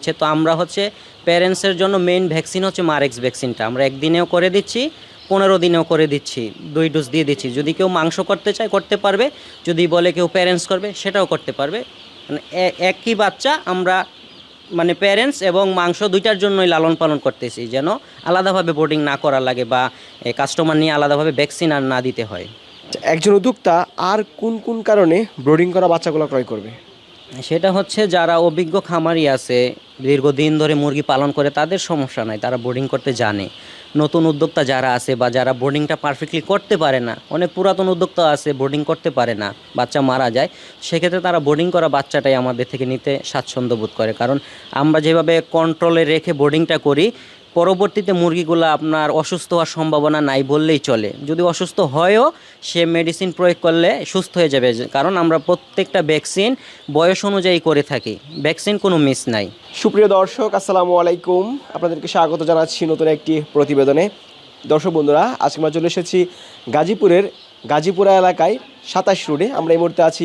হচ্ছে তো আমরা হচ্ছে প্যারেন্টসের জন্য মেইন ভ্যাকসিন হচ্ছে মারেক্স ভ্যাকসিনটা আমরা একদিনেও করে দিচ্ছি, পনেরো দিনেও করে দিচ্ছি, দুই ডোজ দিয়ে দিচ্ছি। যদি কেউ মাংস করতে চায়, করতে পারবে। যদি বলে কেউ প্যারেন্টস করবে, সেটাও করতে পারবে। মানে একই বাচ্চা আমরা মানে প্যারেন্টস এবং মাংস দুইটার জন্যই লালন পালন করতেছি, যেন আলাদাভাবে বোর্ডিং না করা লাগে বা কাস্টমার নিয়ে আলাদাভাবে ভ্যাকসিন আর না দিতে হয়। একজন উদ্যোক্তা আর কোন কোন কারণে ব্রোডিং করা বাচ্চাগুলো ক্রয় করবে? সেটা হচ্ছে যারা অভিজ্ঞ খামারি আছে, দীর্ঘদিন ধরে মুরগি পালন করে, তাদের সমস্যা নাই, তারা বোর্ডিং করতে জানে। নতুন উদ্যোক্তা যারা আছে বা যারা বোর্ডিংটা পারফেক্টলি করতে পারে না, অনেক পুরাতন উদ্যোক্তা আছে বোর্ডিং করতে পারে না, বাচ্চা মারা যায়, সেক্ষেত্রে তারা বোর্ডিং করা বাচ্চাটাই আমাদের থেকে নিতে স্বাচ্ছন্দ্য বোধ করে। কারণ আমরা যেভাবে কন্ট্রোলে রেখে বোর্ডিংটা করি পরবর্তীতে মুরগিগুলো আপনার অসুস্থ হওয়ার সম্ভাবনা নাই বললেই চলে। যদি অসুস্থ হয়ও সে মেডিসিন প্রয়োগ করলে সুস্থ হয়ে যাবে। কারণ আমরা প্রত্যেকটা ভ্যাকসিন বয়স অনুযায়ী করে থাকি। ভ্যাকসিন কোনো মিস নাই। সুপ্রিয় দর্শক, আসসালামু আলাইকুম। আপনাদেরকে স্বাগত জানাচ্ছি নতুন একটি প্রতিবেদনে। দর্শক বন্ধুরা, আজকে আমরা চলে এসেছি গাজীপুরের গাজীপুরা এলাকায় সাতাশ রোডে। আমরা এই মুহূর্তে আছি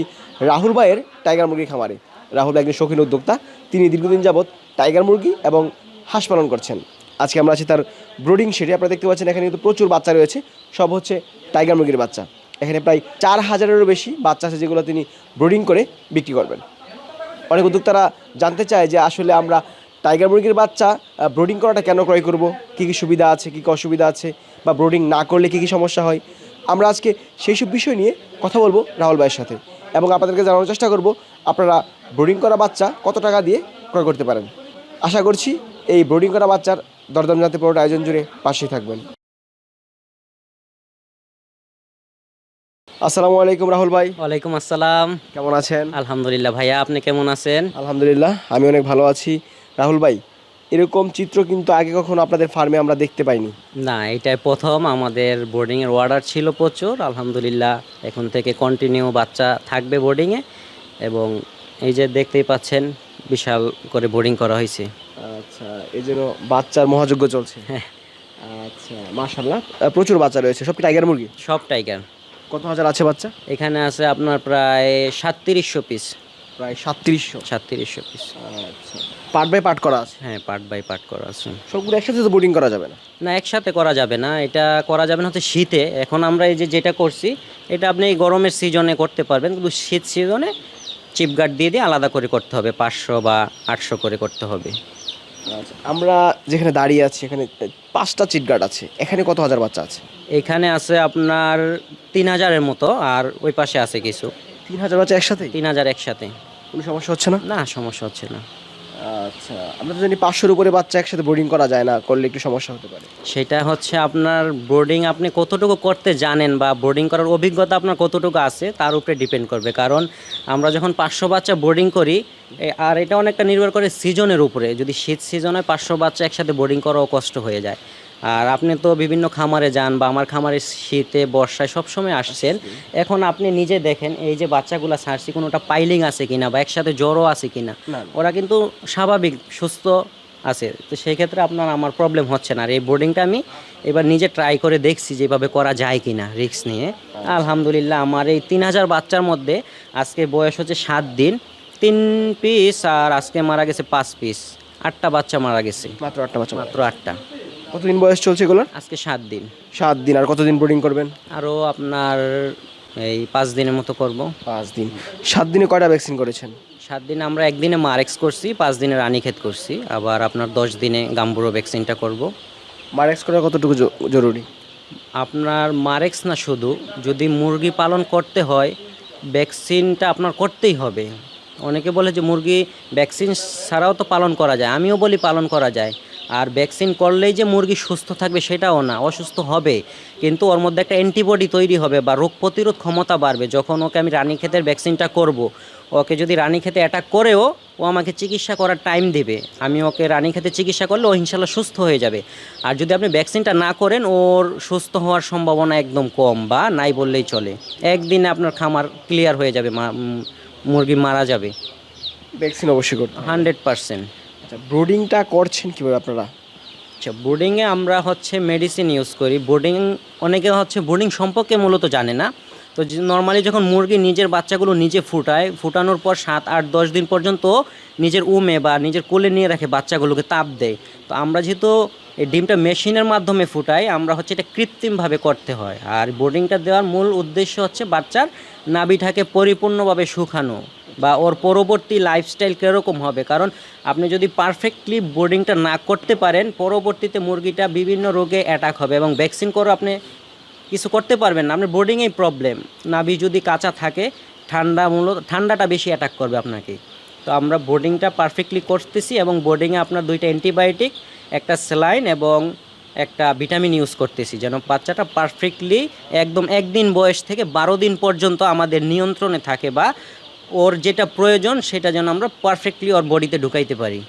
রাহুল ভাইয়ের টাইগার মুরগি খামারে। রাহুল একজন শৌখিন উদ্যোক্তা। তিনি দীর্ঘদিন যাবৎ টাইগার মুরগি এবং হাঁস পালন করছেন। আজকে আমরা আছি তার ব্রোডিং শেডে। আপনারা দেখতে পাচ্ছেন এখানে কিন্তু প্রচুর বাচ্চা রয়েছে। সব হচ্ছে টাইগার মুরগির বাচ্চা। এখানে প্রায় চার হাজারেরও বেশি বাচ্চা আছে যেগুলো তিনি ব্রোডিং করে বিক্রি করবেন। অনেক উদ্যোক্তারা জানতে চায় যে আসলে আমরা টাইগার মুরগির বাচ্চা ব্রোডিং করাটা কেন ক্রয় করব? কী কী সুবিধা আছে, কী কী অসুবিধা আছে? বা ব্রোডিং না করলে কী কী সমস্যা হয়? আমরা আজকে সেই সব বিষয় নিয়ে কথা বলব রাহুল ভাইয়ের সাথে এবং আপনাদেরকে জানানোর চেষ্টা করব আপনারা ব্রোডিং করা বাচ্চা কত টাকা দিয়ে ক্রয় করতে পারেন। আশা করছি এই ব্রোডিং করা বাচ্চার দরদাম জানতে পুরোটা আয়োজন জুড়ে পাশেই থাকবেন। আসসালামু আলাইকুম রাহুল ভাই। ওয়ালাইকুম আসসালাম। কেমন আছেন? আলহামদুলিল্লাহ ভাইয়া আপনি কেমন আছেন? আলহামদুলিল্লাহ আমি অনেক ভালো আছি। রাহুল ভাই এরকম চিত্র কিন্তু আগে কখনো আপনাদের ফার্মে আমরা দেখতে পাইনি। না এটাই প্রথম। আমাদের বোর্ডিংয়ের অর্ডার ছিল প্রচুর আলহামদুলিল্লাহ। এখন থেকে কন্টিনিউ বাচ্চা থাকবে বোর্ডিংয়ে এবং এই যে দেখতেই পাচ্ছেন বিশাল করে বোর্ডিং করা হয়েছে। আচ্ছা এই জন্য বাচ্চার মহাযজ্ঞ চলছে। হ্যাঁ। আচ্ছা মাশাল্লাহ প্রচুর বাচ্চা রয়েছে সব টাইগার মুরগি? সব টাইগার কত হাজার আছে বাচ্চা? এখানে আছে আপনার প্রায় সাতত্রিশশো পিস প্রায় সাতত্রিশশো? সাতত্রিশশো পিস আচ্ছা পার্ট বাই পার্ট করা আছে? হ্যাঁ পার্ট বাই পার্ট করা আছে। সবগুলো একসাথে তো বোর্ডিং করা যাবে না? না একসাথে করা যাবে না এটা করা যাবে না হচ্ছে শীতে। এখন আমরা এই যে যেটা করছি এটা আপনি এই গরমের সিজনে করতে পারবেন কিন্তু শীত সিজনে চিপগার্ড দিয়ে দিয়ে আলাদা করে করতে হবে পাঁচশো বা আটশো করে করতে হবে। আচ্ছা আমরা যেখানে দাঁড়িয়ে আছি এখানে পাঁচটা চিটগার্ড আছে। এখানে কত হাজার বাচ্চা আছে? এখানে আছে আপনার তিন হাজারের মতো আর ওই পাশে আছে কিছু। তিন হাজার বাচ্চা একসাথে? তিন হাজার একসাথে। কোনো সমস্যা হচ্ছে না? না সমস্যা হচ্ছে না। আচ্ছা আমরা তো জানি পাঁচশোর উপরে বাচ্চা একসাথে বোর্ডিং করা যায় না, করলে একটু সমস্যা হতে পারে। সেটা হচ্ছে আপনার বোর্ডিং আপনি কতটুকু করতে জানেন বা বোর্ডিং করার অভিজ্ঞতা আপনার কতটুকু আছে, তার উপরে ডিপেন্ড করবে। কারণ আমরা যখন পাঁচশো বাচ্চা বোর্ডিং করি আর এটা অনেকটা নির্ভর করে সিজনের উপরে। যদি শীত সিজনে পাঁচশো বাচ্চা একসাথে বোর্ডিং করাও কষ্ট হয়ে যায়। আর আপনি তো বিভিন্ন খামারে যান বা আমার খামারে শীতে বর্ষায় সবসময় আসছেন। এখন আপনি নিজে দেখেন এই যে বাচ্চাগুলো ছাড়ছি কোনোটা পাইলিং আছে কিনা বা একসাথে জ্বরও আছে কিনা ওরা কিন্তু স্বাভাবিক সুস্থ আছে। তো সেই ক্ষেত্রে আপনার আমার প্রবলেম হচ্ছে না। আর এই বোর্ডিংটা আমি এবার নিজে ট্রাই করে দেখছি যেভাবে করা যায় কিনা রিস্ক নিয়ে। আলহামদুলিল্লাহ আমার এই তিন হাজার বাচ্চার মধ্যে আজকে বয়স হচ্ছে সাত দিন। তিন পিস আর আজকে মারা গেছে পাঁচ পিস আটটা বাচ্চা মারা গেছে। মাত্র আটটা বাচ্চা মাত্র আটটা। কতদিন বয়স চলছে এগুলোর? আজকে সাত দিন। সাত দিন। আর কতদিন বোর্ডিং করবেন? আরও আপনার এই পাঁচ দিনের মতো করব। পাঁচ দিন। সাত দিনে কয়টা ভ্যাকসিন করেছেন? সাত দিনে আমরা একদিনে মারেক্স করছি পাঁচ দিনে রানীক্ষেত করছি। আবার আপনার দশ দিনে গাম্বুরো ভ্যাকসিনটা করব। মারেক্স করা কতটুকু জরুরি? আপনার মারেক্স না শুধু যদি মুরগি পালন করতে হয় ভ্যাকসিনটা আপনার করতেই হবে। অনেকে বলে যে মুরগি ভ্যাকসিন ছাড়াও তো পালন করা যায়। আমিও বলি পালন করা যায়। আর ভ্যাকসিন করলেই যে মুরগি সুস্থ থাকবে সেটাও না অসুস্থ হবে। কিন্তু ওর মধ্যে একটা অ্যান্টিবডি তৈরি হবে বা রোগ প্রতিরোধ ক্ষমতা বাড়বে। যখন ওকে আমি রানীক্ষেতের ভ্যাকসিনটা করব। ওকে যদি রানীক্ষেতে অ্যাটাক করেও ও আমাকে চিকিৎসা করার টাইম দেবে আমি ওকে রানীক্ষেতে চিকিৎসা করলে ও ইনশাল্লাহ সুস্থ হয়ে যাবে। আর যদি আপনি ভ্যাকসিনটা না করেন ওর সুস্থ হওয়ার সম্ভাবনা একদম কম বা নাই বললেই চলে। একদিনে আপনার খামার ক্লিয়ার হয়ে যাবে মুরগি মারা যাবে। ভ্যাকসিন অবশ্যই করতে হান্ড্রেড পারসেন্ট আচ্ছা ব্রোডিংটা করছেন কীভাবে আপনারা? আচ্ছা বোর্ডিংয়ে আমরা হচ্ছে মেডিসিন ইউজ করি। বোর্ডিং অনেকে হচ্ছে বোর্ডিং সম্পর্কে মূলত জানে না। তো নর্মালি যখন মুরগি নিজের বাচ্চাগুলো নিজে ফুটায়, ফুটানোর পর সাত, আট, দশ দিন পর্যন্ত নিজের উমে বা নিজের কোলে নিয়ে রাখে বাচ্চাগুলোকে তাপ দেয়। তো আমরা যেহেতু এই ডিমটা মেশিনের মাধ্যমে ফুটাই, আমরা হচ্ছে এটা কৃত্রিমভাবে করতে হয়। আর বোর্ডিংটা দেওয়ার মূল উদ্দেশ্য হচ্ছে বাচ্চার নাভিটাকে পরিপূর্ণভাবে শুকানো। বা ওর পরবর্তী লাইফস্টাইল কীরকম হবে? কারণ আপনি যদি পারফেক্টলি বোর্ডিংটা না করতে পারেন, পরবর্তীতে মুরগিটা বিভিন্ন রোগে অ্যাটাক হবে এবং ভ্যাকসিন করে আপনি কিছু করতে পারবেন না। আপনার বোর্ডিংয়েই প্রবলেম নাভি যদি কাঁচা থাকে, ঠান্ডা মূলত, ঠান্ডাটা বেশি অ্যাটাক করবে আপনাকে। তো আমরা বোর্ডিংটা পারফেক্টলি করতেছি এবং বোর্ডিংয়ে আপনার দুইটা অ্যান্টিবায়োটিক একটা স্যালাইন এবং একটা ভিটামিন ইউজ করতেছি যেন বাচ্চাটা পারফেক্টলি একদম একদিন বয়স থেকে বারো দিন পর্যন্ত আমাদের নিয়ন্ত্রণে থাকে বা ওর যেটা প্রয়োজন সেটা যেন আমরা পারফেক্টলি ওর বডিতে ঢুকাইতে পারি।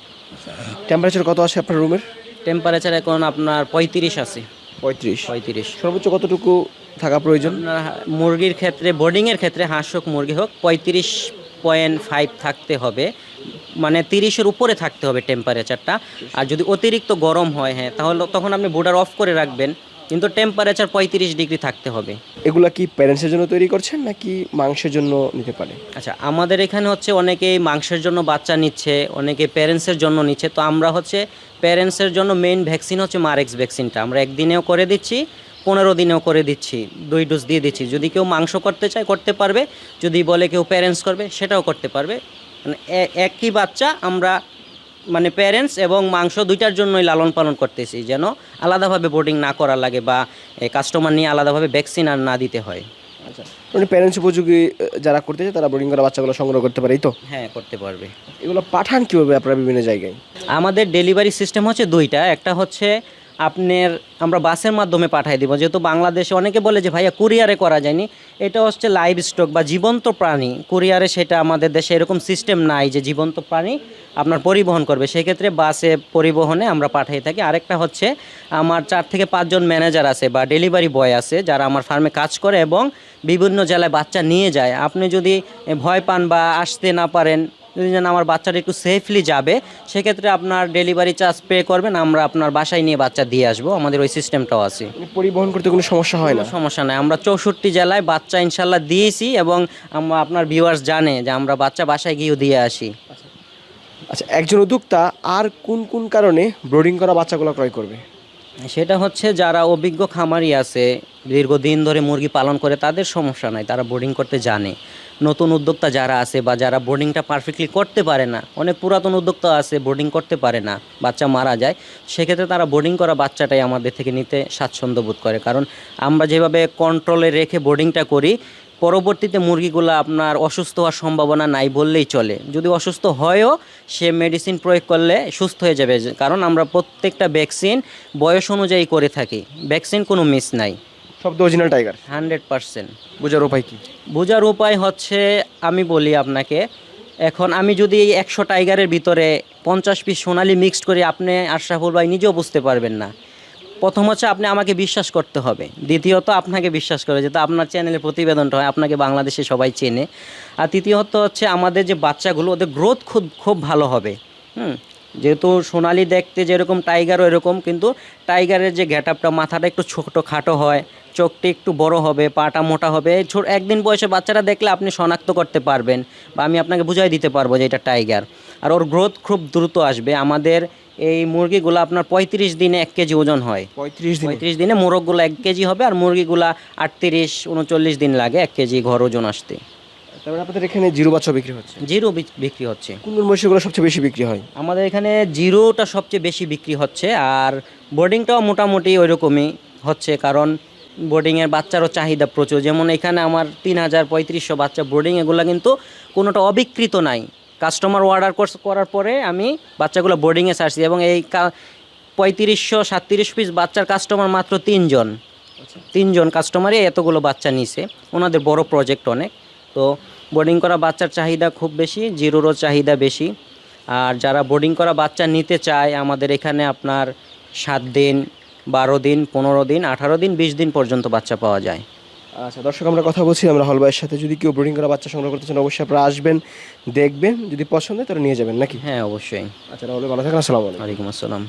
টেম্পারেচার কত আছে আপনার রুমের টেম্পারেচার এখন আপনার পঁয়ত্রিশ আছে। পঁয়ত্রিশ। পঁয়ত্রিশ। সর্বোচ্চ কতটুকু থাকা প্রয়োজন? মুরগির ক্ষেত্রে বোর্ডিংয়ের ক্ষেত্রে হাঁস হোক মুরগি হোক পঁয়ত্রিশ পয়েন্ট ফাইভ থাকতে হবে। মানে তিরিশের উপরে থাকতে হবে টেম্পারেচারটা আর যদি অতিরিক্ত গরম হয় হ্যাঁ তাহলে তখন আপনি বোর্ডার অফ করে রাখবেন। কিন্তু টেম্পারেচার পঁয়ত্রিশ ডিগ্রি থাকতে হবে। এগুলো কি প্যারেন্টসের জন্য তৈরি করছেন নাকি মাংসের জন্য নিতে পারে? আচ্ছা আমাদের এখানে হচ্ছে অনেকেই মাংসের জন্য বাচ্চা নিচ্ছে অনেকে প্যারেন্টসের জন্য নিচ্ছে। তো আমরা হচ্ছে প্যারেন্টসের জন্য মেইন ভ্যাকসিন হচ্ছে মারেক্স ভ্যাকসিনটা আমরা একদিনেও করে দিচ্ছি পনেরো দিনেও করে দিচ্ছি দুই ডোজ দিয়ে দিচ্ছি। যদি কেউ মাংস করতে চায় করতে পারবে। যদি বলে কেউ প্যারেন্টস করবে সেটাও করতে পারবে। মানে একই বাচ্চা আমরা মানে প্যারেন্টস এবং মাংস দুইটার জন্যই লালন পালন করতেছি যেন আলাদাভাবে বোর্ডিং না করা লাগে বা কাস্টমার নিয়ে আলাদাভাবে ভ্যাকসিন আর না দিতে হয়। আচ্ছা মানে প্যারেন্টস উপযোগী যারা করতে চায় তারা বোর্ডিং করা বাচ্চাগুলো সংগ্রহ করতে পারে তো? হ্যাঁ করতে পারবে। এগুলো পাঠান কীভাবে আপনারা বিভিন্ন জায়গায়? আমাদের ডেলিভারি সিস্টেম হচ্ছে দুইটা একটা হচ্ছে আপনার আমরা বাসের মাধ্যমে পাঠিয়ে দিব। যেহেতু বাংলাদেশে অনেকে বলে যে, ভাইয়া, কুরিয়ারে করা যায়নি। এটা হচ্ছে লাইভ স্টক বা জীবন্ত প্রাণী। কুরিয়ারে সেটা আমাদের দেশে এরকম সিস্টেম নাই যে, জীবন্ত প্রাণী আপনার পরিবহন করবে। সেক্ষেত্রে বাসে পরিবহনে আমরা পাঠিয়ে থাকি। আরেকটা হচ্ছে, আমার চার থেকে পাঁচজন ম্যানেজার আছে বা ডেলিভারি বয় আছে, যারা আমার ফার্মে কাজ করে এবং বিভিন্ন জেলায় বাচ্চা নিয়ে যায়। আপনি যদি ভয় পান বা আসতে না পারেন যদি যেন আমার বাচ্চাটা একটু সেফলি যাবে সেক্ষেত্রে আপনার ডেলিভারি চার্জ পে করবেন আমরা আপনার বাসায় নিয়ে বাচ্চা দিয়ে আসব আমাদের ওই সিস্টেমটাও আছে। মানে পরিবহন করতে কোনো সমস্যা হয় না? সমস্যা নাই আমরা চৌষট্টি জেলায় বাচ্চা ইনশাল্লাহ দিয়েছি এবং আমরা আপনার ভিউয়ার্স জানে যে আমরা বাচ্চা বাসায় গিয়েও দিয়ে আসি। আচ্ছা একজন উদ্যোক্তা আর কোন কোন কারণে ব্রোডিং করা বাচ্চাগুলো ক্রয় করবে? সেটা হচ্ছে যারা অভিজ্ঞ খামারি আছে, দীর্ঘদিন ধরে মুরগি পালন করে, তাদের সমস্যা নাই, তারা বোর্ডিং করতে জানে। নতুন উদ্যোক্তা যারা আছে বা যারা বোর্ডিংটা পারফেক্টলি করতে পারে না, অনেক পুরাতন উদ্যোক্তা আছে বোর্ডিং করতে পারে না, বাচ্চা মারা যায়, সেক্ষেত্রে তারা বোর্ডিং করা বাচ্চাটাই আমাদের থেকে নিতে স্বাচ্ছন্দ্য বোধ করে। কারণ আমরা যেভাবে কন্ট্রোলে রেখে বোর্ডিংটা করি পরবর্তীতে মুরগিগুলো আপনার অসুস্থ হওয়ার সম্ভাবনা নাই বললেই চলে। যদি অসুস্থ হয়ও সে মেডিসিন প্রয়োগ করলে সুস্থ হয়ে যাবে। কারণ আমরা প্রত্যেকটা ভ্যাকসিন বয়স অনুযায়ী করে থাকি। ভ্যাকসিন কোনো মিস নাই। সব তো অরিজিনাল টাইগার হান্ড্রেড পারসেন্ট। বোঝার উপায় কি? বোঝার উপায় হচ্ছে আমি বলি আপনাকে এখন আমি যদি এই একশো টাইগারের ভিতরে পঞ্চাশ পিস সোনালি মিক্সড করি আপনি আশরাফুল ভাই নিজেও বুঝতে পারবেন না। প্রথম হচ্ছে আপনি আমাকে বিশ্বাস করতে হবে। দ্বিতীয়ত আপনাকে বিশ্বাস করে যেহেতু আপনার চ্যানেলের প্রতিবেদনটা হয়, আপনাকে বাংলাদেশে সবাই চেনে। আর তৃতীয়ত হচ্ছে আমাদের যে বাচ্চাগুলো, ওদের গ্রোথ খুব খুব ভালো হবে। হুম? যেহেতু সোনালি দেখতে যেরকম টাইগারও এরকম কিন্তু টাইগারের যে গ্যাট আপটা মাথাটা একটু ছোটো খাটো হয়, চোখটি একটু বড় হবে, পাটা মোটা হবে ছোট একদিন বয়সে বাচ্চারা দেখলে আপনি শনাক্ত করতে পারবেন বা আমি আপনাকে বুঝাই দিতে পারব যে এটা টাইগার আর ওর গ্রোথ খুব দ্রুত আসবে। আমাদের এই মুরগিগুলো আপনার পঁয়ত্রিশ দিনে এক কেজি ওজন হয়। পঁয়ত্রিশ পঁয়ত্রিশ দিনে মোরগগুলো এক কেজি হবে আর মুরগিগুলা আটত্রিশ উনচল্লিশ দিন লাগে এক কেজি ঘর ওজন আসতে। তারপরে আপনাদের এখানে জিরো বাচ্চা বিক্রি হচ্ছে? জিরো বিক- বিক্রি হচ্ছে। কোন মহিষগুলো সবচেয়ে বেশি বিক্রি হয়? আমাদের এখানে জিরোটা সবচেয়ে বেশি বিক্রি হচ্ছে আর বোর্ডিংটাও মোটামুটি ওই রকমই হচ্ছে কারণ বোর্ডিংয়ের বাচ্চারও চাহিদা প্রচুর। যেমন এখানে আমার তিন হাজার পঁয়ত্রিশশো বাচ্চা বোর্ডিং এগুলো কিন্তু কোনোটা অবিকৃত নাই। কাস্টমার অর্ডার কোর্স করার পরে আমি বাচ্চাগুলো বোর্ডিংয়ে ছাড়ছি এবং এই পঁয়ত্রিশশো সাতত্রিশ পিস বাচ্চার কাস্টমার মাত্র তিনজন। তিনজন কাস্টমারই এতগুলো বাচ্চা নিছে। ওনাদের বড় প্রজেক্ট অনেক। তো বোর্ডিং করা বাচ্চার চাহিদা খুব বেশি জিরোরও চাহিদা বেশি। আর যারা বোর্ডিং করা বাচ্চা নিতে চায় আমাদের এখানে আপনার সাত দিন বারো দিন পনেরো দিন আঠারো দিন বিশ দিন পর্যন্ত বাচ্চা পাওয়া যায়। আচ্ছা দর্শক আমরা কথা বলছি আমরা হলবাইয়ের সাথে। যদি কেউ ব্রিডিং করা বাচ্চা সংগ্রহ করতে চান অবশ্যই আপনারা আসবেন দেখবেন। যদি পছন্দ হয় তাহলে নিয়ে যাবেন নাকি? হ্যাঁ অবশ্যই। আচ্ছা তাহলে ভালো থাকেন আসসালামু আলাইকুম। আসসালাম।